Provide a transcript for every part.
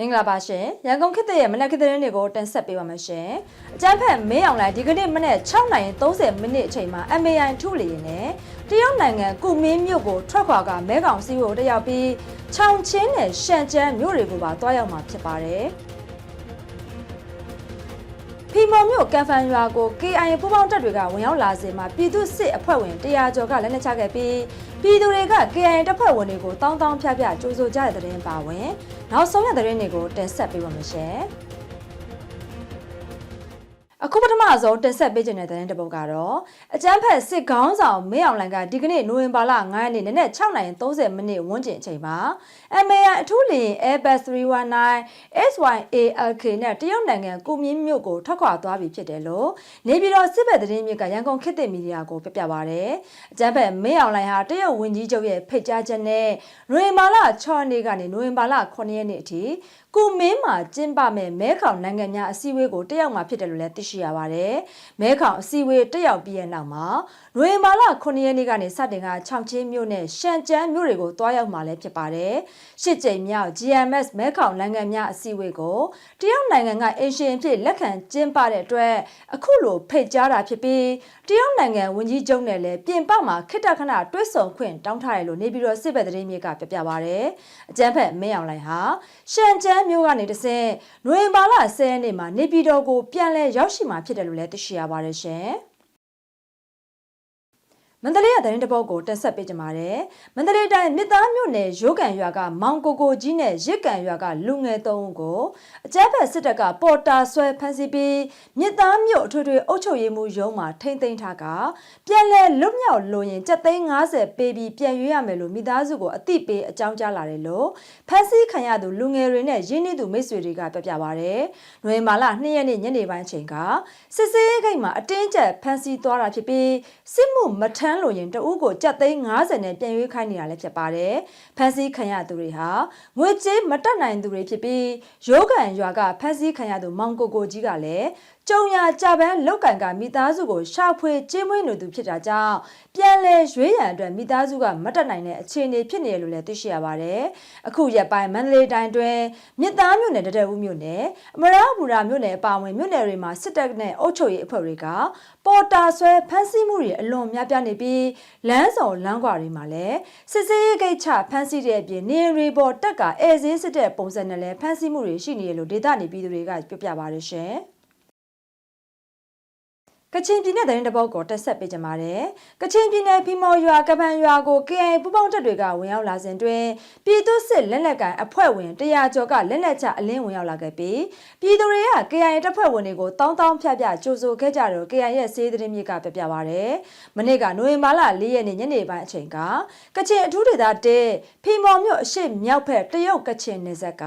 မင်္ဂလာပါရှင်ရန်ကုန်ခေတ်သစ်ရဲ့မနက်ခင်းသတင်းတွေကိုတင်ဆက်ပေးပါမယ်ရှင်အကြမ်းဖက်မင်းအောင်လိုင်းဒီကနေ့မနေ့6နိုင်30မိနစ်အချိန်မှာ MAI ထုလီရင်နဲ့တရုတ်နိုင်ငံကုမင်းမြို့ကိုထွက်ခွာကမဲကောင်စီကိုတက်ရောက်ပြီးချောင်ချင်းနဲ့ရှန်ကျန်းမြို့တွေကိုပါတွားရောက်မှာဖြစ်ပါတယ်ဖီမော်မြို့ကန်ဖန်ရွာကို KIA ပူးပေါင်းတပ်တွေကဝင်ရောက်လာစဉ်မှာပြည်သူစစ်အဖွဲ့ဝင်100ကျော်ကလက်နက်ချခဲ့ပြီး ပြည်သူတွေက KIA တပ်ဖွဲ့ဝင်တွေကိုတောင်းတောင်းဖြားဖြားကြိုးဆိုကြတဲ့တဲ့ရင်ပါဝင်နောက်ဆုံးရတဲ့ရင်တွေကိုတင်ဆက်ပေးပါမယ်ရှင်။ အခုပထမဆုံးတင်ဆက်ပေးခြင်းတဲ့တဲ့တပုတ်ကတော့အကျန်းဖက်စစ်ခေါင်းဆောင်မင်းအောင်လှိုင်ကဒီကနေ့နိုဝင်ဘာလ9ရက်နေ့နနက်6:30မိနစ်ဝန်းကျင်အချိန်မှာ MAI အထူးလင် Airbus 319 SYALK နဲ့တရုတ်နိုင်ငံကုမင်းမြို့ကိုထွက်ခွာသွားပြီဖြစ်တယ်လို့နေပြည်တော်စစ်ဘက်သတင်းမြစ်ကရန်ကုန်ခေတ်သစ်မီဒီယာကိုပြပြပါဗျ။အကျန်းဖက်မင်းအောင်လှိုင်ဟာတရုတ်ဝန်ကြီးချုပ်ရဲ့ဖိတ်ကြားချက်နဲ့နိုဝင်ဘာလ6ရက်နေ့ကနေနိုဝင်ဘာလ9ရက်နေ့အထိကုမင်းမှာကျင်းပမဲ့မဲခေါင်နိုင်ငံများအစည်းအဝေးကိုတက်ရောက်မှာဖြစ်တယ်လို့လည်းသိရှိရပါတယ်။မဲခေါင်အစည်းအဝေးတက်ရောက်ပြီးတဲ့နောက်မှာနိုဝင်ဘာလ9ရက်နေ့ကနေစတင်ကချောင်ချင်းမြို့နဲ့ရှန်ကျန်းမြို့တွေကိုတွားရောက်မှာလည်းဖြစ်ပါတယ်။ရှစ်ကြိမ်မြောက် GMS မဲခေါင်နိုင်ငံများအစည်းအဝေးကိုတရုတ်နိုင်ငံကအင်ရှင်ဖြစ်လက်ခံကျင်းပတဲ့အတွက်အခုလိုဖိတ်ကြားတာဖြစ်ပြီးတရုတ်နိုင်ငံဝန်ကြီးချုပ်နဲ့လည်းပြင်ပမှာခိတ္တခဏတွဲဆုံခွင့်တောင်းထားတယ်လို့နေပြည်တော်စစ်ဘက်သတင်းမြေကပြပြပါဗျ။အကြမ်းဖက်မင်းအောင်လှိုင်ဟာရှန်ကျန်းမြို့ကနေတဆင့်နိုဝင်ဘာလ10ရက်နေ့မှာနေပြည်တော်ကိုပြန်လည်ရောက်ရှိမှာဖြစ်တယ်လို့လည်းသိရှိရပါတယ်ရှင်။ မန္တလေးရသတင်းတပုတ်ကိုတက်ဆက်ပေးကြပါမယ်။မန္တလေးတိုင်းမြစ်သားမြို့နယ်ရိုးကန်ရွာကမောင်ကိုကိုကြီးနဲ့ရစ်ကန်ရွာကလူငယ်သုံးဦးကိုအကြမ်းဖက်စစ်တပ်ကပေါ်တာဆွဲဖမ်းဆီးပြီးမြစ်သားမြို့အထွေထွေအုပ်ချုပ်ရေးမှူးရုံးမှာထိမ့်သိမ်းထားကပြန်လည်လွတ်မြောက်လိုရင်ကျပ်သိန်း90ပေးပြီးပြန်ရွေးရမယ်လို့မိသားစုကိုအသိပေးအကြောင်းကြားလာတယ်လို့ဖမ်းဆီးခံရသူလူငယ်တွေနဲ့ရင်းနှီးသူမိတ်ဆွေတွေကပြပြပါဗျ။နိုဝင်ဘာလ2ရက်နေ့ညနေပိုင်းအချိန်ကစစ်စေးဂိတ်မှာအတင်းကျပ်ဖမ်းဆီးသွားတာဖြစ်ပြီးစစ်မှုမထမ်းလို့ရင်တဦးကိုကြက်သိန်း90နဲ့ပြန်ရွေးခိုင်းနေတာလည်းဖြစ်ပါတယ်။ဖမ်းဆီးခံရသူတွေဟာငွေကြေးမတက်နိုင်သူတွေဖြစ်ပြီးရိုးကန်ရွာကဖမ်းဆီးခံရသူမောင်ကိုကိုကြီးကလည်း ကြုံရကြပန်းလောက်ကင်ကမိသားစုကိုရှာဖွေကျင်းမွေးနေသူဖြစ်တာကြောင့်ပြန်လဲရွေးရန်အတွက်မိသားစုကမတက်နိုင်တဲ့အခြေအနေဖြစ်နေရလို့လည်းသိရှိရပါတယ်။အခုရက်ပိုင်းမန္တလေးတိုင်းတွင်မြစ်သားမြို့နယ်တရက်ဦးမြို့နယ်အမရဘူရာမြို့နယ်အပါအဝင်မြို့နယ်တွေမှာစစ်တပ်နဲ့အုပ်ချုပ်ရေးအဖွဲ့တွေကပေါ်တာဆွဲဖမ်းဆီးမှုတွေအလွန်များပြားနေပြီးလမ်းဆောင်လမ်းကွာတွေမှာလည်းစစ်စေးဂိတ်ချဖမ်းဆီးတဲ့အပြင်နေရီပေါ်တက်ကအဲဈေးစစ်တဲ့ပုံစံနဲ့လည်းဖမ်းဆီးမှုတွေရှိနေရလို့ဒေသနေပြည်သူတွေကပြောပြပါရရှင်။ ကချင်ပြည်နယ်သတင်းတပုတ်ကိုတက်ဆက်ပေးကြပါမယ်။ကချင်ပြည်နယ်ဖီမော်ရွာကပန်ရွာကို KI ပူပေါင်းတပ်တွေကဝင်ရောက်လာစဉ်တွင်ပြည်သူစစ်လက်နက်ကန်အဖွဲ့ဝင်100ကျော်ကလက်နက်ချအလင်းဝင်ရောက်လာခဲ့ပြီးပြည်သူတွေက KI တပ်ဖွဲ့ဝင်တွေကိုတောင်းတောင်းဖြတ်ဖြတ်ကြိုးဆိုခဲ့ကြတယ် KI ရဲ့စေးသတင်းမြစ်ကပြပြပါရတယ်။မနေ့ကနိုဝင်ဘာလ4ရက်နေ့ညနေပိုင်းအချိန်ကကချင်အထူးဒေသတဲဖီမော်မြို့အရှိမြောက်ဘက်တရုတ်ကချင်နယ်စပ်က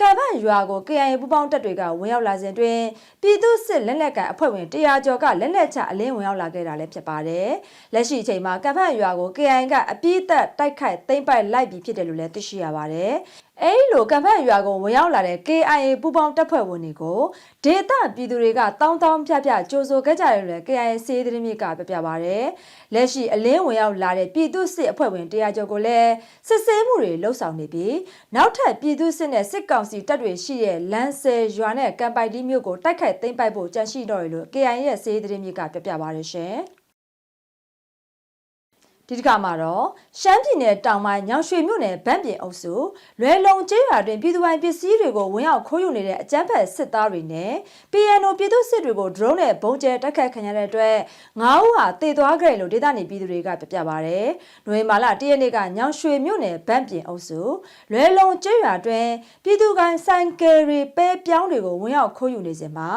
ကပန်ရွာကို KI ပူပေါင်းတပ်တွေကဝင်ရောက်လာစဉ်တွင်ပြည်သူစစ်လက်နက်ကန်အဖွဲ့ဝင်100ကျော်ကလက်လက်ချအလင်းဝင်ရောက်လာခဲ့တာလည်းဖြစ်ပါတယ်။လက်ရှိအချိန်မှာကပ်ဖတ်ရွာကို KI ကအပြည့်သက်တိုက်ခိုက်သိမ်းပိုက်လိုက်ပြီးဖြစ်တယ်လို့လည်းသိရှိရပါတယ်။အဲဒီလိုကံဖတ်ရွာကိုဝင်ရောက်လာတဲ့ KIA ပူပေါင်းတပ်ဖွဲ့ဝင်တွေကိုဒေသပြည်သူတွေကတောင်းတောင်းဖြတ်ဖြတ်ကြိုးဆိုခဲ့ကြတယ်လို့ KIA စေးသတင်းမြစ်ကပြပြပါဗျ။လက်ရှိအလင်းဝင်ရောက်လာတဲ့ပြည်သူစစ်အဖွဲ့ဝင်တရားကျော်ကိုလည်းစစ်ဆေးမှုတွေလှုပ်ဆောင်နေပြီးနောက်ထပ်ပြည်သူစစ်နဲ့စစ်ကောင်စီတပ်တွေရှိတဲ့လမ်းဆယ်ရွာနဲ့ကံပိုက်တီးမြို့ကိုတိုက်ခိုက်သိမ်းပိုက်ဖို့ကြံရှိတော့တယ်လို့ KIA ရဲ့စေးသတင်းမြစ်ကပြပြပါရရှင်။ ဒီတစ်ခါမှာတော့ရှမ်းပြည်နယ်တောင်ပိုင်းညောင်ရွှေမြို့နယ်ဗန့်ပြင်အုပ်စုလွယ်လုံကျေးရွာတွင်ပြည်သူပိုင်ပစ္စည်းတွေကိုဝင်ရောက်ခိုးယူနေတဲ့အကြမ်းဖက်စစ်သားတွေနဲ့ PNO ပြည်သူစစ်တွေကို drone နဲ့ဘုံကျဲတိုက်ခတ်ခံရတဲ့အတွက်၅ဦးဟာတေသွားခဲ့တယ်လို့ဒေသနေပြည်သူတွေကပြပြပါဗျ။နွေမာလာတရက်နေ့ကညောင်ရွှေမြို့နယ်ဗန့်ပြင်အုပ်စုလွယ်လုံကျေးရွာတွင်ပြည်သူကိုင်ဆိုင်ကယ်ရီပဲပြောင်းတွေကိုဝင်ရောက်ခိုးယူနေစဉ်မှာ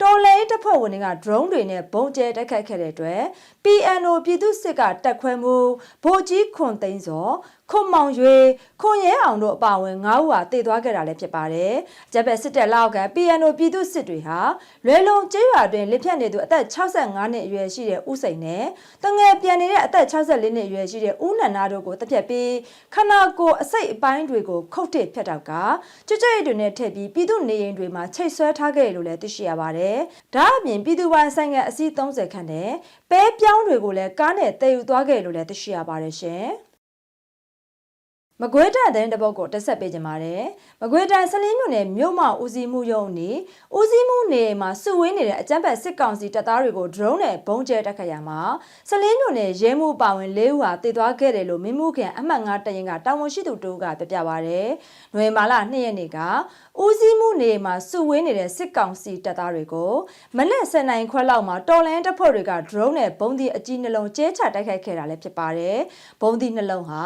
တော်လဲတပ်ဖွဲ့ဝင်တွေက drone တွေနဲ့ဘုံကျဲတိုက်ခတ်ခဲ့တဲ့အတွက် PNO ပြည်သူစစ်ကတက်ခွဲမှုဗိုလ်ကြီးခွန်သိန်းစောခွန်မောင်ရွေခွန်ရဲအောင်တို့အပါအဝင်9ဦးဟာတည်သွားခဲ့တာလည်းဖြစ်ပါတယ်။ဂျပန်စစ်တပ်လောက်ကန် PNO ပြည်သူစစ်တွေဟာလွယ်လုံကျေးရွာတွင်လက်ဖြတ်နေသူအသက်65နှစ်အရွယ်ရှိတဲ့ဦးစိန်နဲ့တငယ်ပြန်နေတဲ့အသက်64နှစ်အရွယ်ရှိတဲ့ဦးနန္နာတို့ကိုတပ်ဖြတ်ပြီးခနာကိုအစိတ်အပိုင်းတွေကိုခုတ်တစ်ဖြတ်တောက်ကကြွကြွရိတ်တွေနဲ့ထည့်ပြီးပြည်သူနေအိမ်တွေမှာချိတ်ဆွဲထားခဲ့လို့လည်းသိရှိရပါတယ်။ဒါအပြင်ပြည်သူပိုင်းဆိုင်ငံအစီး30ခန့်နဲ့ပဲပြောင်းတွေကိုလည်းကားနဲ့တည်ယူသွားခဲ့လို့လည်းသိရှိရပါတယ်ရှင်။ မကွေးတိုင်းတဲ့တပုတ်ကိုတက်ဆက်ပေးကြပါတယ်။မကွေးတိုင်းဆလင်းမြို့နယ်မြို့မဦးစီးမှုရုံးနေဦးစီးမှုနေမှာစုဝေးနေတဲ့အကြမ်းဖက်စစ်ကောင်စီတပ်သားတွေကို drone နဲ့ဘုံကျဲတက်ခတ်ရမှာဆလင်းမြို့နယ်ရဲမှုပါဝင်၄ဦးဟာတည်သွားခဲ့တယ်လို့မင်းမှုခင်အမှတ်9တရင်ကတာဝန်ရှိသူတို့ကပြပြပါရတယ်။နွေမာလာ2ရက်နေ့ကဦးစီးမှုနေမှာစုဝေးနေတဲ့စစ်ကောင်စီတပ်သားတွေကိုမနက်7:00နာရီခွဲလောက်မှာတော်လန်တပ်ဖွဲ့တွေက drone နဲ့ဘုံဒီအကြီးနှလုံးကျဲချတိုက်ခိုက်ခဲ့တာလည်းဖြစ်ပါတယ်။ဘုံဒီနှလုံးဟာ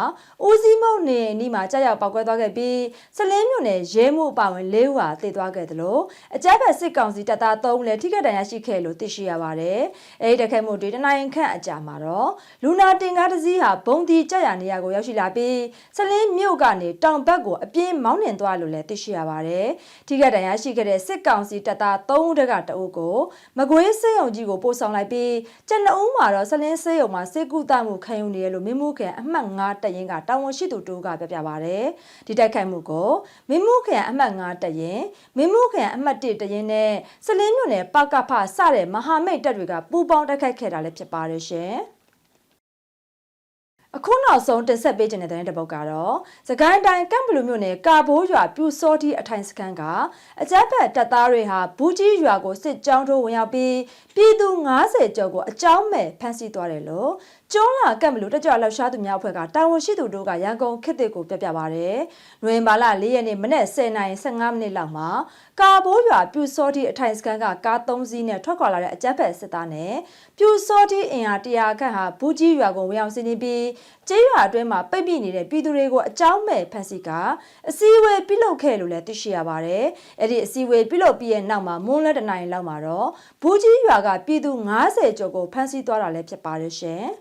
ဦးစီးမှုနေအနီးမှာကြောက်ရောက်ပောက်ကွဲသွားခဲ့ပြီးစလင်းမြို့နယ်ရဲမှုအပါဝင်၄ဦးဟာတည်သွားခဲ့တယ်လို့အကြမ်းဖက်စစ်ကောင်စီတပ်သား၃ဦးလည်းထိခိုက်ဒဏ်ရာရှိခဲ့လို့သိရှိရပါတယ်။အဲဒီတက်ခိုက်မှုတွေတနိုင်ခန့်အကြာမှာတော့လူနာတင်ကားတစ်စီးဟာဘုံဒီကြက်ရနေရာကိုရောက်ရှိလာပြီးစလင်းမြို့ကနေတောင်ဘက်ကိုအပြင်းမောင်းနှင်သွားလို့လည်းသိရှိရပါတယ်။ထိခိုက်ဒဏ်ရာရှိခဲ့တဲ့စစ်ကောင်စီတပ်သား၃ဦးတက်ကတအုပ်ကိုမကွေးစေယုံကြီးကိုပို့ဆောင်လိုက်ပြီးကျန်နှုံးမှာတော့စလင်းစေယုံမှာစေကူတမှုခံယူနေရလို့မင်းမှုခင်အမှတ်9တရင်ကတာဝန်ရှိသူတို့ကပြပြပါတယ်။ဒီတိုက်ခိုက်မှုကိုမင်းမှုခင်အမှတ်9တရင်မင်းမှုခင်အမှတ်1တရင်နဲ့စလင်းမြို့နယ်ပကဖစတဲ့မဟာမိတ်တပ်တွေကပူးပေါင်းတိုက်ခိုက်ခဲ့တာလည်းဖြစ်ပါတယ်ရှင်။အခုနောက်ဆုံးတင်ဆက်ပေးခြင်းတဲ့တဲ့တပုတ်ကတော့စကိုင်းတိုင်းကမ်ဘလူမြို့နယ်ကာဘိုးရွာပြူစောတီအထိုင်စခန်းကအကြမ်းဖက်တပ်သားတွေဟာဘူးကြီးရွာကိုစစ်ကြောင်းထိုးဝင်ရောက်ပြီးပြည်သူ90ကျော်ကိုအကြောင်းမဲ့ဖမ်းဆီးသွားတယ်လို့ ကျွန်းလာကမ်ဘလူတက်ကြွလောက်ရှားသူများအဖွဲ့ကတာဝန်ရှိသူတို့ကရန်ကုန်ခေတ်တစ်ကိုပြပြပါဗျ။နွေဘာလ၄ရက်နေ့မနက်10:15မိနစ်လောက်မှာကာဘိုးရွာပြူစောတီအထိုင်စခန်းကကား3စီးနဲ့ထွက်ခွာလာတဲ့အကြမ်းဖက်စစ်သားနဲ့ပြူစောတီအင်အား100ခန့်ဟာဘူးကြီးရွာကိုဝင်ရောက်စီးနင်းပြီးကျေးရွာအတွင်းမှာပိတ်ပိနေတဲ့ပြည်သူတွေကိုအကြောင်းမဲ့ဖမ်းဆီးကအစည်းအဝေးပြုလုပ်ခဲ့လို့လည်းသိရှိရပါတယ်။အဲ့ဒီအစည်းအဝေးပြုလုပ်ပြီးရဲ့နောက်မှာမွန်းလက်တနိုင်လောက်မှာတော့ဘူးကြီးရွာကပြည်သူ90ကျော်ကိုဖမ်းဆီးသွားတာလည်းဖြစ်ပါတယ်ရှင်။